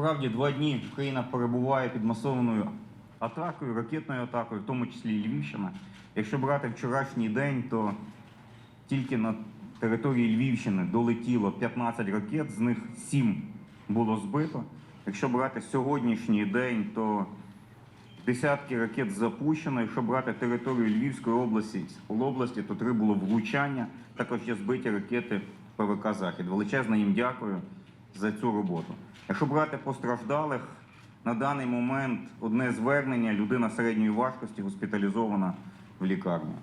Справді, два дні Україна перебуває під масованою атакою, ракетною атакою, в тому числі Львівщина. Якщо брати вчорашній день, то тільки на території Львівщини долетіло 15 ракет, з них 7 було збито. Якщо брати сьогоднішній день, то десятки ракет запущено. Якщо брати територію Львівської області, області то три було влучання. Також є збиті ракети ПВК Захід. Величезно їм дякую за цю роботу. Якщо брати постраждалих, на даний момент одне звернення, людина середньої важкості госпіталізована в лікарню.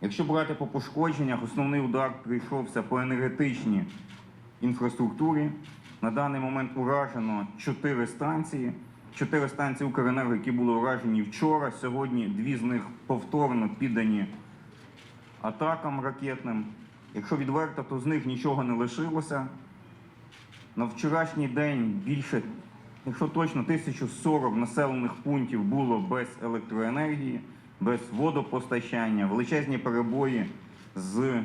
Якщо брати по пошкодженнях, основний удар прийшовся по енергетичній інфраструктурі. На даний момент уражено чотири станції. Чотири станції Укренерго, які були уражені вчора. Сьогодні дві з них повторно піддані атакам ракетним. Якщо відверто, то з них нічого не лишилося. На вчорашній день більше, якщо точно, 1040 населених пунктів було без електроенергії, без водопостачання, величезні перебої з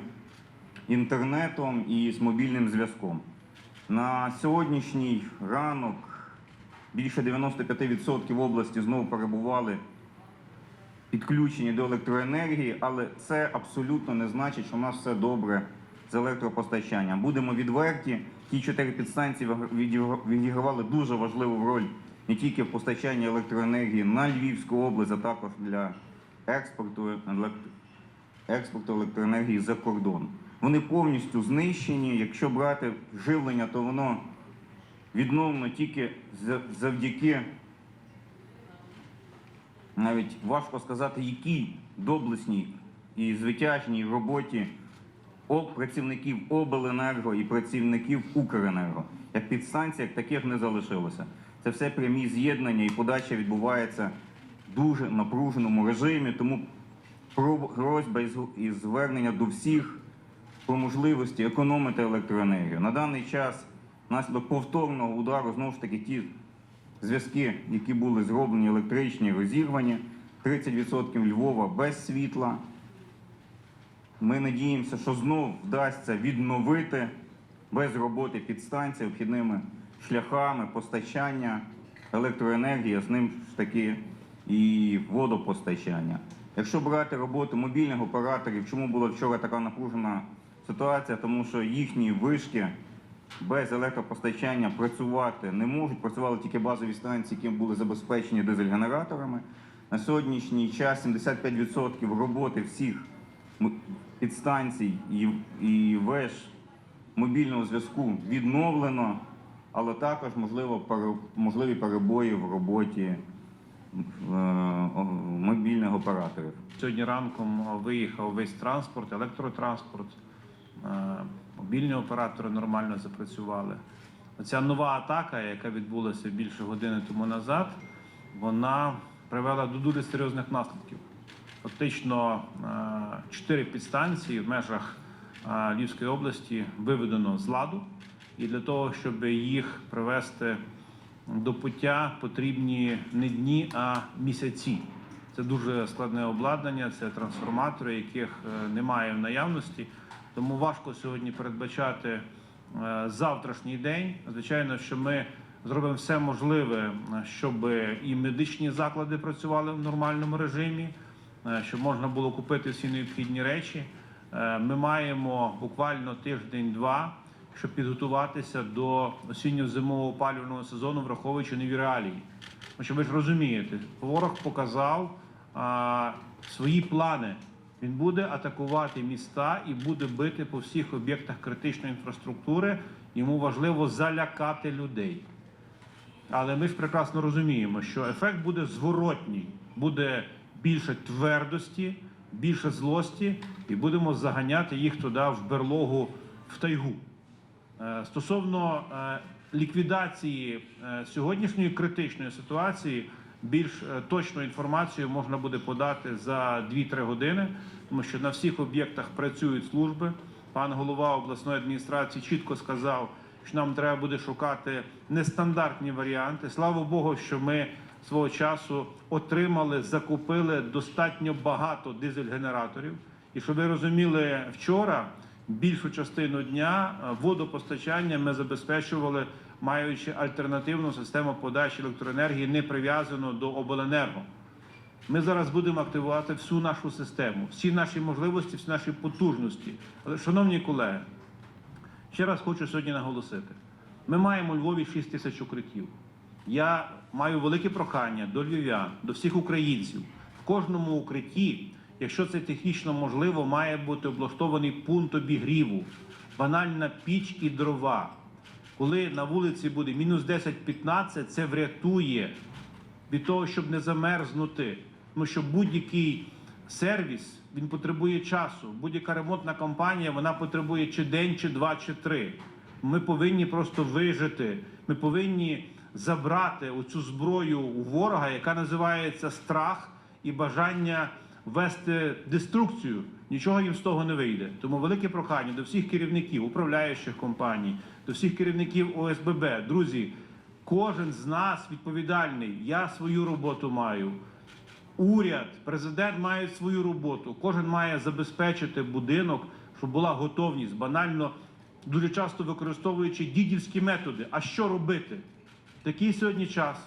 інтернетом і з мобільним зв'язком. На сьогоднішній ранок більше 95% області знову перебували підключені до електроенергії, але це абсолютно не значить, що у нас все добре з електропостачанням. Будемо відверті, ті чотири підстанції відігравали дуже важливу роль не тільки в постачанні електроенергії на Львівську область, а також для експорту, експорту електроенергії за кордон. Вони повністю знищені. Якщо брати живлення, то воно відновлено тільки завдяки навіть важко сказати, якій доблесній і звитяжній роботі працівників обленерго і працівників Укренерго. Як підстанцій, як таких не залишилося. Це все прямі з'єднання і подача відбувається в дуже напруженому режимі. Тому просьба і звернення до всіх про можливості економити електроенергію. На даний час, внаслідок повторного удару, знову ж таки, ті зв'язки, які були зроблені електричні, розірвані. 30% Львова без світла. Ми надіємося, що знов вдасться відновити без роботи підстанції обхідними шляхами постачання електроенергії, а з ним ж таки і водопостачання. Якщо брати роботу мобільних операторів, чому була вчора така напружена ситуація? Тому що їхні вишки без електропостачання працювати не можуть. Працювали тільки базові станції, які були забезпечені дизель-генераторами. На сьогоднішній час 75% роботи всіх підстанцій і, і веж мобільного зв'язку відновлено, але також можливі перебої в роботі е, мобільних операторів. Сьогодні ранком виїхав весь транспорт, електротранспорт, е, мобільні оператори нормально запрацювали. Оця нова атака, яка відбулася більше години тому назад, вона привела до дуже серйозних наслідків. Фактично, е, чотири підстанції в межах е, Львівської області виведено з ладу, і для того, щоб їх привести до пуття, потрібні не дні, а місяці. Це дуже складне обладнання, це трансформатори, яких е, немає в наявності. Тому важко сьогодні передбачати завтрашній день. Звичайно, що ми зробимо все можливе, щоб і медичні заклади працювали в нормальному режимі, щоб можна було купити всі необхідні речі. Е, Ми маємо буквально тиждень-два, щоб підготуватися до осінньо-зимового опалювального сезону, враховуючи нові реалії. Що ви ж розумієте, ворог показав а, свої плани. Він буде атакувати міста і буде бити по всіх об'єктах критичної інфраструктури. Йому важливо залякати людей. Але ми ж прекрасно розуміємо, що ефект буде зворотній, буде більше твердості, більше злості, і будемо заганяти їх туди в берлогу в тайгу. Е, Стосовно е, ліквідації е, сьогоднішньої критичної ситуації, більш точну інформацію можна буде подати за 2-3 години, тому що на всіх об'єктах працюють служби. Пан голова обласної адміністрації чітко сказав, що нам треба буде шукати нестандартні варіанти. Слава Богу, що ми свого часу отримали, закупили достатньо багато дизель-генераторів. І щоб ви розуміли, вчора більшу частину дня е, водопостачання ми забезпечували маючи альтернативну систему подачі електроенергії, не прив'язану до обленерго. Ми зараз будемо активувати всю нашу систему, всі наші можливості, всі наші потужності. Але, шановні колеги, ще раз хочу сьогодні наголосити: ми маємо у Львові 6 тисяч укриттів. Я маю велике прохання до львів'ян, до всіх українців. В кожному укритті, якщо це технічно можливо, має бути облаштований пункт обігріву, банальна піч і дрова. Коли на вулиці буде мінус 10-15, це врятує від того, щоб не замерзнути. Тому що будь-який сервіс він потребує часу. Будь-яка ремонтна компанія вона потребує чи день, чи два, чи три. Ми повинні просто вижити. Ми повинні забрати оцю зброю у ворога, яка називається страх і бажання вести деструкцію. Нічого їм з того не вийде. Тому велике прохання до всіх керівників управляючих компаній, до всіх керівників ОСББ. Друзі, кожен з нас відповідальний. Я свою роботу маю. Уряд, президент мають свою роботу. Кожен має забезпечити будинок, щоб була готовність, банально дуже часто використовуючи дідівські методи. А що робити? Такий сьогодні час.